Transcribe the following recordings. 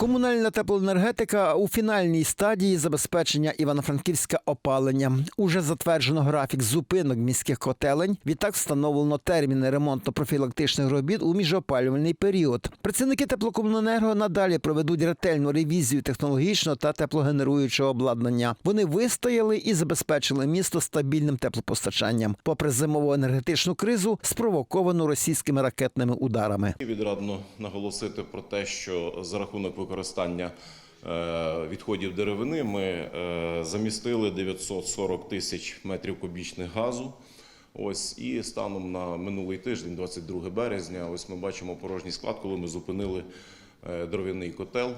Комунальна теплоенергетика у фінальній стадії забезпечення Івано-Франківська опалення. Уже затверджено графік зупинок міських котелень. Відтак встановлено терміни ремонтно-профілактичних робіт у міжопалювальний період. Працівники теплокомуненерго надалі проведуть ретельну ревізію технологічного та теплогенеруючого обладнання. Вони вистояли і забезпечили місто стабільним теплопостачанням, попри зимову енергетичну кризу, спровоковану російськими ракетними ударами. Відрадно наголосити про те, що за рахунок використання е, відходів деревини ми е, замістили 940 тисяч метрів кубічних газу. Ось і станом на минулий тиждень, 22 березня, ось ми бачимо порожній склад, коли ми зупинили е, дров'яний котел.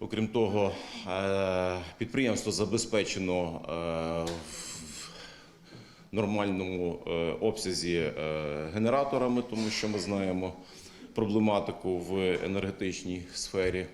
Окрім того, підприємство забезпечено в нормальному обсязі генераторами, тому що ми знаємо проблематику в енергетичній сфері.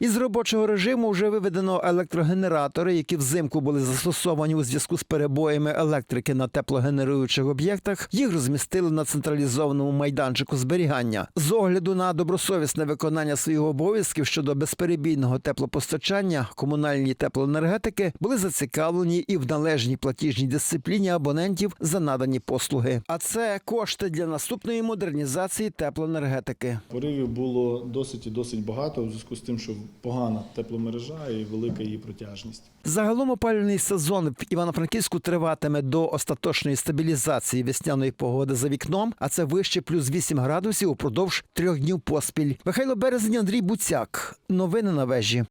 Із робочого режиму вже виведено електрогенератори, які взимку були застосовані у зв'язку з перебоями електрики на теплогенеруючих об'єктах. Їх розмістили на централізованому майданчику зберігання. З огляду на добросовісне виконання своїх обов'язків щодо безперебійного теплопостачання, комунальні теплоенергетики були зацікавлені і в належній платіжній дисципліні абонентів за надані послуги. А це кошти для наступної модернізації теплоенергетики. Поривів було досить і досить багато у зв'язку з тим, що погана тепломережа і велика її протяжність. Загалом опалювальний сезон в Івано-Франківську триватиме до остаточної стабілізації весняної погоди за вікном, а це вище плюс 8 градусів упродовж трьох днів поспіль. Михайло Березень, Андрій Буцяк. Новини на вежі.